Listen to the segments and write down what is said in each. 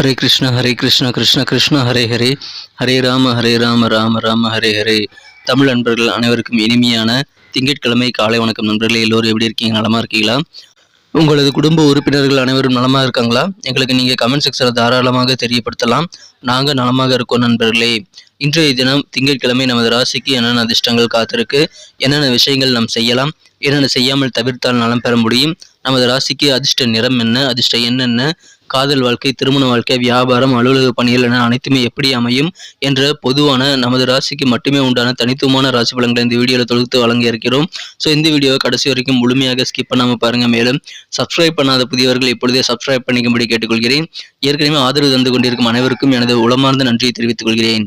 ஹரே கிருஷ்ண ஹரே கிருஷ்ண கிருஷ்ண கிருஷ்ண ஹரே ஹரே. ஹரே ராம ஹரே ராம ராம ராம ஹரே ஹரே. தமிழ் நண்பர்கள் அனைவருக்கும் இனிமையான திங்கட்கிழமை காலை வணக்கம் நண்பர்களே. எல்லோரும் எப்படி இருக்கீங்க? நலமா இருக்கீங்களா? உங்களது குடும்ப உறுப்பினர்கள் அனைவரும் நலமாக இருக்காங்களா? எங்களுக்கு நீங்கள் கமெண்ட் செக்ஷனில் தாராளமாக தெரியப்படுத்தலாம். நாங்கள் நலமாக இருக்கோம் நண்பர்களே. இன்றைய தினம் திங்கட்கிழமை நமது ராசிக்கு என்னென்ன அதிர்ஷ்டங்கள் காத்திருக்கு? என்னென்ன விஷயங்கள் நாம் செய்யலாம்? என்னென்ன செய்யாமல் தவிர்த்தால் நலம் பெற முடியும்? நமது ராசிக்கு அதிர்ஷ்ட நிறம் என்ன? அதிர்ஷ்ட என்னென்ன காதல் வாழ்க்கை திருமண வாழ்க்கை வியாபாரம் அலுவலக பணிகள் என அனைத்துமே எப்படி அமையும் என்ற பொதுவான நமது ராசிக்கு மட்டுமே உண்டான தனித்துவமான ராசி பலன்களை இந்த வீடியோவில் தொகுத்து வழங்க இருக்கிறோம் ஸோ இந்த வீடியோவை கடைசி வரைக்கும் முழுமையாக ஸ்கிப் பண்ணாமல் பாருங்க. மேலும் சப்ஸ்கிரைப் பண்ணாத புதியவர்கள் இப்பொழுதே சப்ஸ்கிரைப் பண்ணிக்கும்படி கேட்டுக்கொள்கிறேன். ஏற்கனவே ஆதரவு தந்து கொண்டிருக்கும் அனைவருக்கும் எனது உளமார்ந்த நன்றியை தெரிவித்துக் கொள்கிறேன்.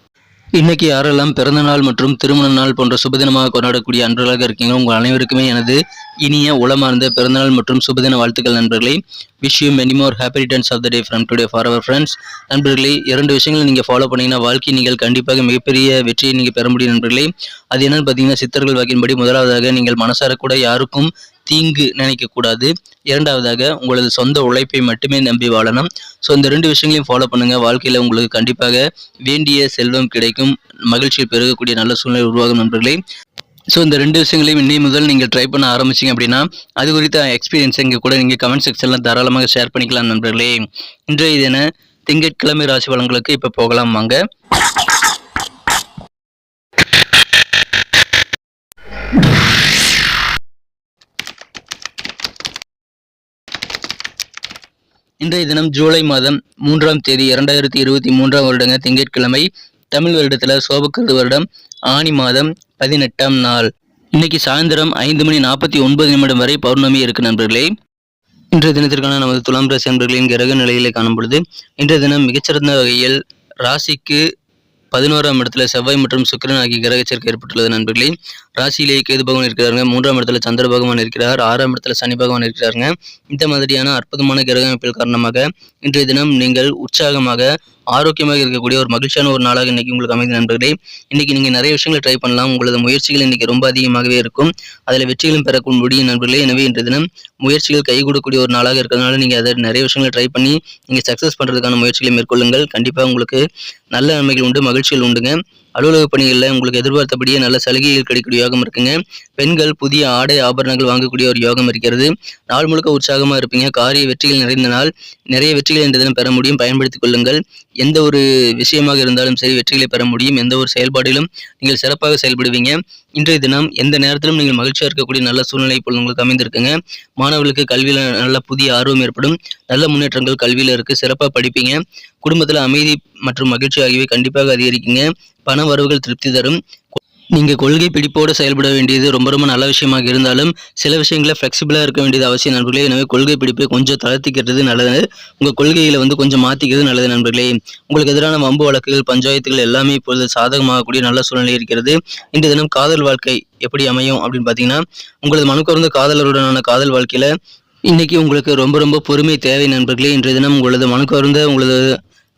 இன்னைக்கு யாரெல்லாம் பிறந்த நாள் மற்றும் திருமண நாள் போன்ற சுபதினமாக கொண்டாடக்கூடிய அன்பர்களாக இருக்கீங்க உங்கள் அனைவருக்குமே எனது இனிய உளமார்ந்த பிறந்தநாள் மற்றும் சுபதின வாழ்த்துக்கள் நண்பர்களே. Wish you many more happy returns of the day from today for our friends நண்பர்களே இரண்டு விஷயங்களை நீங்கள் ஃபாலோ பண்ணீங்கன்னா வாழ்க்கை நீங்கள் கண்டிப்பாக மிகப்பெரிய வெற்றியை நீங்கள் பெற முடியும் நண்பர்களே. அது என்னன்னு பார்த்தீங்கன்னா சித்தர்கள் வாக்கின்படி முதலாவதாக நீங்கள் மனசார கூட யாருக்கும் தீங்கு நினைக்கக்கூடாது. இரண்டாவதாக உங்களது சொந்த உழைப்பை மட்டுமே நம்பி வாழணும். ஸோ இந்த ரெண்டு விஷயங்களையும் ஃபாலோ பண்ணுங்கள் வாழ்க்கையில் உங்களுக்கு கண்டிப்பாக வேண்டிய செல்வம் கிடைக்கும். மகிழ்ச்சியை பெருகக்கூடிய நல்ல சூழ்நிலை உருவாகும் நண்பர்களே. ஸோ இந்த ரெண்டு விஷயங்களையும் இன்னை முதல் நீங்கள் ட்ரை பண்ண ஆரம்பிச்சிங்க அப்படின்னா அது குறித்த எக்ஸ்பீரியன்ஸ் இங்கே கூட நீங்கள் கமெண்ட் செக்ஷனில் தாராளமாக ஷேர் பண்ணிக்கலாம் நண்பர்களே. இன்றைய தின திங்கட்கிழமை ராசி வளங்களுக்கு இப்போ போகலாம் வாங்க. இன்றைய தினம் ஜூலை மாதம் மூன்றாம் தேதி இரண்டாயிரத்தி இருபத்தி மூன்றாம் வருடங்க திங்கட்கிழமை தமிழ் வருடத்தில் சோபக்கிருது வருடம் ஆணி மாதம் பதினெட்டாம் நாள். இன்னைக்கு சாயந்தரம் ஐந்து மணி நாற்பத்தி ஒன்பது நிமிடம் வரை பௌர்ணமி இருக்கு நண்பர்களே. இன்றைய தினத்திற்கான நமது துலாம் ராசி நண்பர்களின் கிரக நிலையிலே காணும் பொழுது இன்றைய தினம் மிகச்சிறந்த வகையில் ராசிக்கு பதினோராம் இடத்துல செவ்வாய் மற்றும் சுக்கிரன் ஆகிய கிரகச்சேர்க்கை ஏற்பட்டுள்ளது நண்பர்களே. ராசியிலேயே கேது பகவான் இருக்கிறாருங்க. மூன்றாம் இடத்துல சந்திர பகவான் இருக்கிறார். ஆறாம் இடத்துல சனி பகவான் இருக்கிறாருங்க. இந்த மாதிரியான அற்புதமான கிரக அமைப்பில் காரணமாக இன்றைய தினம் நீங்கள் உற்சாகமாக ஆரோக்கியமாக இருக்கக்கூடிய ஒரு மகிழ்ச்சியான ஒரு நாளாக இன்னைக்கு உங்களுக்கு அமைந்த நண்பர்களே இன்னைக்கு நீங்கள் நிறைய விஷயங்களை ட்ரை பண்ணலாம். உங்களது முயற்சிகள் இன்னைக்கு ரொம்ப அதிகமாகவே இருக்கும். அதில் வெற்றிகளும் பெறக்கூடிய முடியும் நண்பர்களே. எனவே இன்றைய தினம் முயற்சிகள் கை ஒரு நாளாக இருக்கிறதுனால நீங்கள் அதை நிறைய விஷயங்களை ட்ரை பண்ணி நீங்கள் சக்ஸஸ் பண்ணுறதுக்கான முயற்சிகளை மேற்கொள்ளுங்கள். கண்டிப்பாக உங்களுக்கு நல்ல நன்மைகள் உண்டு மகிழ்ச்சிகள் உண்டுங்க. அலுவலக பணிகளில் உங்களுக்கு எதிர்பார்த்தபடியே நல்ல சலுகைகள் கிடைக்கக்கூடிய யோகம் இருக்குங்க. பெண்கள் புதிய ஆடை ஆபரணங்கள் வாங்கக்கூடிய ஒரு யோகம் இருக்கிறது. நாள் முழுக்க உற்சாகமாக இருப்பீங்க. காரிய வெற்றிகள் நிறைந்த நாள். நிறைய வெற்றிகள் என்ற தினம் பெற முடியும். பயன்படுத்திக் கொள்ளுங்கள். எந்த ஒரு விஷயமாக இருந்தாலும் சரி வெற்றிகளை பெற முடியும். எந்த ஒரு செயல்பாடிலும் நீங்கள் சிறப்பாக செயல்படுவீங்க. இன்றைய தினம் எந்த நேரத்திலும் நீங்கள் மகிழ்ச்சியாக இருக்கக்கூடிய நல்ல சூழ்நிலை இப்போ உங்களுக்கு அமைந்திருக்குங்க. மாணவர்களுக்கு கல்வியில் நல்ல புதிய ஆர்வம் ஏற்படும். நல்ல முன்னேற்றங்கள் கல்வியில் இருக்குது சிறப்பாக படிப்பீங்க. குடும்பத்தில் அமைதி மற்றும் மகிழ்ச்சி ஆகியவை கண்டிப்பாக அதிகரிக்குங்க. பண வரவுகள் திருப்தி தரும். நீங்கள் கொள்கை பிடிப்போடு செயல்பட வேண்டியது ரொம்ப ரொம்ப நல்ல விஷயமாக இருந்தாலும் சில விஷயங்களில் ஃப்ளெக்சிபிளாக இருக்க வேண்டியது அவசியம் நண்பர்களே. எனவே கொள்கை பிடிப்பை கொஞ்சம் தளர்த்திக்கிறது நல்லது. உங்கள் கொள்கையில் வந்து கொஞ்சம் மாற்றிக்கிறது நல்லது நண்பர்களே. உங்களுக்கு எதிரான வம்பு வழக்குகள் பஞ்சாயத்துகள் எல்லாமே இப்பொழுது சாதகமாகக்கூடிய நல்ல சூழ்நிலை இருக்கிறது. இன்று தினம் காதல் வாழ்க்கை எப்படி அமையும் அப்படின்னு பார்த்தீங்கன்னா உங்களது மனுக்கொருந்த காதலருடனான காதல் வாழ்க்கையில் இன்றைக்கி உங்களுக்கு ரொம்ப ரொம்ப பொறுமை தேவை நண்பர்களே. இன்றைய தினம் உங்களது மனுக்கொருந்த உங்களது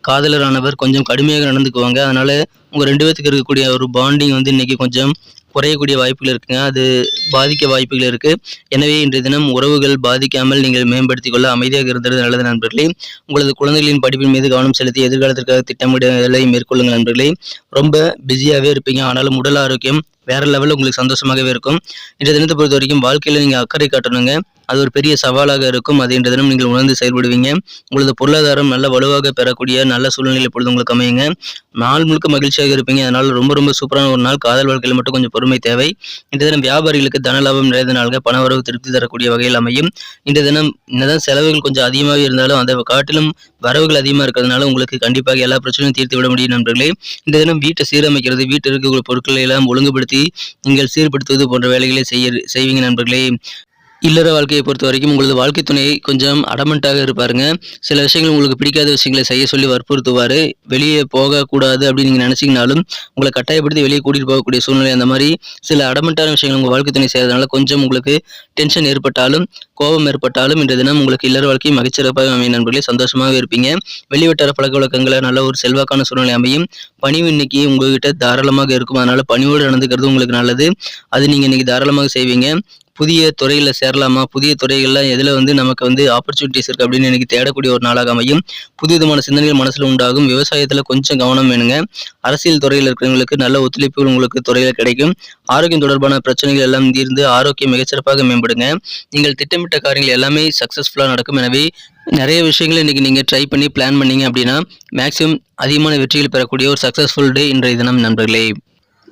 காதலரானவர் கொஞ்சம் கடுமையாக நடந்துக்குவாங்க. அதனால் உங்கள் ரெண்டு பேத்துக்கு இருக்கக்கூடிய ஒரு பாண்டிங் வந்து இன்றைக்கி கொஞ்சம் குறையக்கூடிய வாய்ப்புகள் இருக்குங்க. அது பாதிக்க வாய்ப்புகள் இருக்குது எனவே இன்றைய தினம் உறவுகள் பாதிக்காமல் நீங்கள் மேம்படுத்திக் கொள்ள அமைதியாக இருந்தது நல்லது நண்பர்களே. உங்களது குழந்தைகளின் படிப்பின் மீது கவனம் செலுத்தி எதிர்காலத்திற்காக திட்டமிடலை மேற்கொள்ளுங்கள் நண்பர்களே. ரொம்ப பிஸியாகவே இருப்பீங்க. ஆனாலும் உடல் ஆரோக்கியம் வேற லெவலில் உங்களுக்கு சந்தோஷமாகவே இருக்கும். இன்றைய தினத்தை பொறுத்த வரைக்கும் வாழ்க்கையில் நீங்கள் அக்கறை காட்டணுங்க. அது ஒரு பெரிய சவாலாக இருக்கும். அது இன்றைய தினம் நீங்கள் உணர்ந்து செயல்படுவீங்க. உங்களது பொருளாதாரம் நல்ல வலுவாக பெறக்கூடிய நல்ல சூழ்நிலை பொழுது உங்களுக்கு அமையுங்க. நாள் முழுக்க மகிழ்ச்சியாக இருப்பீங்க. அதனால ரொம்ப ரொம்ப சூப்பரான ஒரு நாள். காதல் வாழ்க்கையில் மட்டும் கொஞ்சம் பொறுமை தேவை. இன்றைய தினம் வியாபாரிகளுக்கு தன லாபம் நிறைந்த நாள்கள் பண வரவு திருப்தி தரக்கூடிய வகையில் அமையும். இன்றைய தினம் என்னதான் செலவுகள் கொஞ்சம் அதிகமாக இருந்தாலும் அந்த காட்டிலும் வரவுகள் அதிகமாக இருக்கிறதுனால உங்களுக்கு கண்டிப்பாக எல்லா பிரச்சனையும் தீர்த்து விட முடியும் நண்பர்களே. இந்த தினம் வீட்டை சீரமைக்கிறது வீட்டில் இருக்கக்கூடிய பொருட்களை எல்லாம் ஒழுங்குபடுத்தி நீங்கள் சீர்படுத்துவது போன்ற வேலைகளை செய்ய செய்வீங்க நண்பர்களே. இல்லற வாழ்க்கையை பொறுத்த வரைக்கும் உங்களது வாழ்க்கை துணை கொஞ்சம் அடமெண்ட்டாக இருப்பாருங்க. சில விஷயங்கள் உங்களுக்கு பிடிக்காத விஷயங்களை செய்ய சொல்லி வற்புறுத்துவார். வெளியே போகக்கூடாது அப்படின்னு நீங்கள் நினச்சிங்கனாலும் உங்களை கட்டாயப்படுத்தி வெளியே கூட்டிகிட்டு போகக்கூடிய சூழ்நிலை அந்த மாதிரி சில அடமெண்ட்டான விஷயங்கள் உங்கள் வாழ்க்கை துணை செய்யறதுனால கொஞ்சம் உங்களுக்கு டென்ஷன் ஏற்பட்டாலும் கோபம் ஏற்பட்டாலும் இன்றைய தினம் உங்களுக்கு இல்லற வாழ்க்கையும் மகிழ்ச்சிறப்பாக அமையும் நண்பர்களே. சந்தோஷமாக இருப்பீங்க. வெளிவட்டார பழக்க வழக்கங்களை நல்ல ஒரு செல்வாக்கான சூழ்நிலை அமையும். பணிவு இன்னைக்கு உங்ககிட்ட தாராளமாக இருக்கும். அதனால் பணிவோடு நடந்துக்கிறது உங்களுக்கு நல்லது. அது நீங்கள் இன்னைக்கு தாராளமாக செய்வீங்க. புதிய துறையில் சேரலாமா? புதிய துறைகளில் எதில் வந்து நமக்கு வந்து ஆப்பர்ச்சுனிட்டிஸ் இருக்குது அப்படின்னு எனக்கு தேடக்கூடிய ஒரு நாளாக அமையும். புது விதமான சிந்தனைகள் மனசில் உண்டாகும். விவசாயத்தில் கொஞ்சம் கவனம் வேணுங்க. அரசியல் துறையில் இருக்கிறவங்களுக்கு நல்ல ஒத்துழைப்புகள் உங்களுக்கு துறையில் கிடைக்கும். ஆரோக்கியம் தொடர்பான பிரச்சனைகள் எல்லாம் தீர்ந்து ஆரோக்கியம் மிகச்சிறப்பாக மேம்படுங்க. நீங்கள் திட்டமிட்ட காரியங்கள் எல்லாமே சக்ஸஸ்ஃபுல்லாக நடக்கும். எனவே நிறைய விஷயங்களை இன்றைக்கி நீங்கள் ட்ரை பண்ணி பிளான் பண்ணீங்க அப்படின்னா மேக்ஸிமம் அதிகமான வெற்றிகள் பெறக்கூடிய ஒரு சக்ஸஸ்ஃபுல் டே இன்றைய தினம் நண்பர்களே.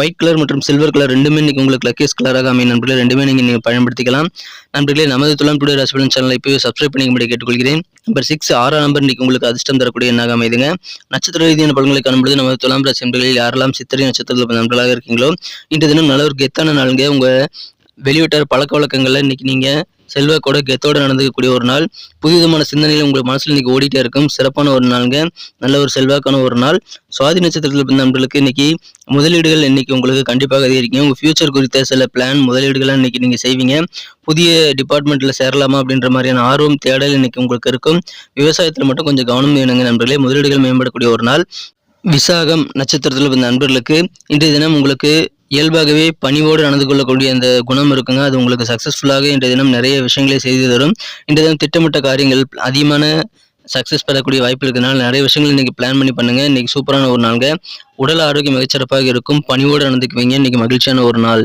ஒயிட் கலர் மற்றும் சில்வர் கலர் ரெண்டுமே இன்றைக்கி உங்களுக்கு லக்கேஸ் கலராக அமையும் நண்பர்களே. ரெண்டுமே நீங்கள் நீங்கள் பயன்படுத்திக்கலாம். நண்பர்களே நமது துலாம் டுடே ராசிபலன் சேனலை இப்போவே சப்ஸ்கிரைப் பண்ணிக்கும்படி கேட்டுக்கொள்கிறேன். நம்பர் சிக்ஸ் ஆறாம் நம்பர் இன்றைக்கி உங்களுக்கு அதிர்ஷ்டம் தரக்கூடிய எண்ணாக அமைதுங்க. நட்சத்திர ரீதியான பலன்களை காணும்பொழுது நமது துலாம் ராசி நண்பர்களில் யாரெல்லாம் சித்திரை நட்சத்திரத்தில் நண்பர்களாக இருக்கீங்களோ இன்று தினம் நல்ல ஒரு கெத்தான நாளுங்க. உங்கள் வெளியிட்டார் பழக்க வழக்கங்களில் இன்றைக்கி நீங்கள் செல்வாக்கோட கெத்தோட நடந்துக்கக்கூடிய ஒரு நாள். புதுவிதமான சிந்தனையில் உங்கள் மனசில் இன்னைக்கு ஓடிட்டே இருக்கும். சிறப்பான ஒரு நாளுங்க. நல்ல ஒரு செல்வாக்கான ஒரு நாள். சுவாதி நட்சத்திரத்தில் பிறந்த நண்பர்களுக்கு இன்னைக்கு முதலீடுகள் இன்னைக்கு உங்களுக்கு கண்டிப்பாக அதிகரிக்கும். உங்கள் ஃபியூச்சர் குறித்த சில பிளான் முதலீடுகள்லாம் இன்னைக்கு நீங்கள் செய்வீங்க. புதிய டிபார்ட்மெண்ட்டில் சேரலாமா அப்படின்ற மாதிரியான ஆர்வம் தேடல் இன்னைக்கு உங்களுக்கு இருக்கும். விவசாயத்தில் மட்டும் கொஞ்சம் கவனம் வேணுங்க நண்பர்களே. முதலீடுகள் மேம்படக்கூடிய ஒரு நாள். விசாகம் நட்சத்திரத்தில் பிறந்த நண்பர்களுக்கு இன்றைய தினம் உங்களுக்கு இயல்பாகவே பணிவோடு நடந்து கொள்ளக்கூடிய அந்த குணம் இருக்குங்க. அது உங்களுக்கு சக்ஸஸ்ஃபுல்லாக இன்றைய தினம் நிறைய விஷயங்களை செய்து தரும். இன்றைய தினம் திட்டமிட்ட காரியங்கள் அதிகமான சக்ஸஸ் பெறக்கூடிய வாய்ப்பு இருக்கிறதுனால நிறைய விஷயங்கள் இன்றைக்கி பிளான் பண்ணி பண்ணுங்கள் இன்றைக்கி சூப்பரான ஒரு நாளுங்க. உடல் ஆரோக்கியம் மிகச்சிறப்பாக இருக்கும். பணிவோடு நடந்துக்குவீங்க. இன்றைக்கி மகிழ்ச்சியான ஒரு நாள்.